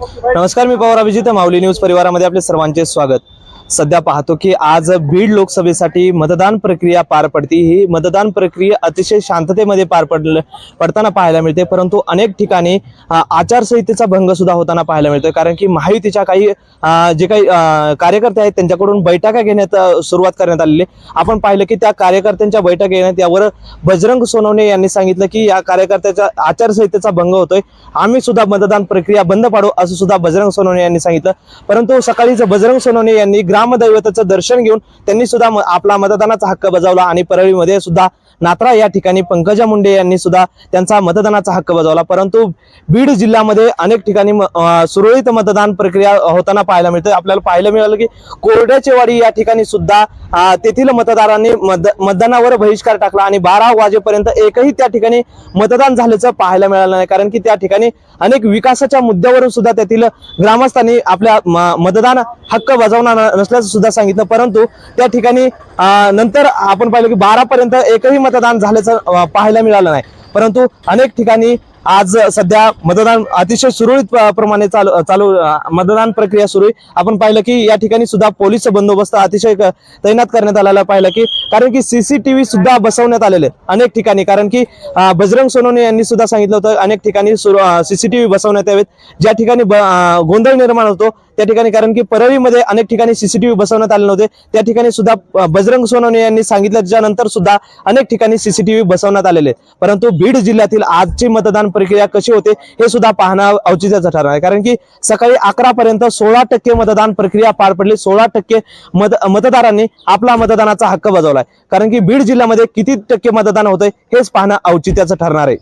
नमस्कार मी पवार अभिजित माऊली न्यूज परिवारामध्ये आपले सर्वांचे स्वागत. सध्या पाहतो की आज बीड लोकसभेसाठी मतदान प्रक्रिया पार पडते. ही मतदान प्रक्रिया अतिशय शांततेमध्ये पार पडल पडताना पाहायला मिळते. परंतु अनेक ठिकाणी आचारसंहितेचा भंग सुद्धा होताना पाहायला मिळतोय. कारण की महायुतीच्या काही जे काही कार्यकर्ते आहेत त्यांच्याकडून बैठका घेण्यात सुरुवात करण्यात आलेली आहे. आपण पाहिलं की त्या कार्यकर्त्यांच्या बैठक घेण्यात यावर बजरंग सोनवणे यांनी सांगितलं की या कार्यकर्त्याच्या आचारसंहितेचा भंग होतोय. आम्ही सुद्धा मतदान प्रक्रिया बंद पाडू असं सुद्धा बजरंग सोनवणे यांनी सांगितलं. परंतु सकाळीच बजरंग सोनवणे यांनी ग्रामदैवताचं दर्शन घेऊन त्यांनी सुद्धा आपला मतदानाचा हक्क बजावला आणि परळीमध्ये सुद्धा नात्रा या ठिकाणी पंकजा मुंडे यांनी सुद्धा त्यांचा मतदानाचा हक्क बजावला. परंतु बीड जिल्ह्यामध्ये अनेक ठिकाणी सुरळीत मतदान प्रक्रिया होताना पाहायला मिळते आपल्याला पाहायला मिळालं की कोरड्याचेवाडी या ठिकाणी सुद्धा तेथील मतदारांनी मतदानावर बहिष्कार टाकला आणि बारा वाजेपर्यंत एकही त्या ठिकाणी मतदान झाल्याचं पाहायला मिळालं नाही. कारण की त्या ठिकाणी अनेक विकासाच्या मुद्द्यावरून सुद्धा तेथील ग्रामस्थांनी आपल्या मतदान हक्क बजावणार असल्याचं सुद्धा सांगितलं. परंतु त्या ठिकाणी नंतर आपण पाहिलं की बारा पर्यंत एकही मतदान झाल्याचं पाहायला मिळालं नाही. परंतु अनेक ठिकाणी आज सध्या मतदान अतिशय सुरळीत प्रमाणे चालू चालू मतदान प्रक्रिया सुरू आहे. आपण पाहिलं की या ठिकाणी सुद्धा पोलीस बंदोबस्त अतिशय तैनात करण्यात आलेला पाहिलं की कारण की सीसीटीव्ही सुद्धा बसवण्यात आलेले अनेक ठिकाणी. कारण की बजरंग सोनवणे यांनी सुद्धा सांगितलं होतं अनेक ठिकाणी सीसीटीव्ही बसवण्यात यावेत. ज्या ठिकाणी ब- गोंधळ निर्माण होतो त्या ठिकाणी कारण की परळीमध्ये अनेक ठिकाणी सीसीटीव्ही बसवण्यात आले नव्हते त्या ठिकाणी सुद्धा बजरंग सोनवणे यांनी सांगितलं नंतर सुद्धा अनेक ठिकाणी सीसीटीव्ही बसवण्यात आलेले परंतु बीड जिल्ह्यातील आजची मतदान प्रक्रिया कशी होते हे सुद्धा पाहणं औचित्याचं ठरणार आहे. कारण की सकाळी अकरा पर्यंत सोळा टक्के मतदान प्रक्रिया पार पडली. सोळा टक्के मत मतदारांनी आपला मतदानाचा हक्क बजावलाय. कारण की बीड जिल्ह्यामध्ये किती टक्के मतदान होतंय हेच पाहणं औचित्याचं ठरणार आहे.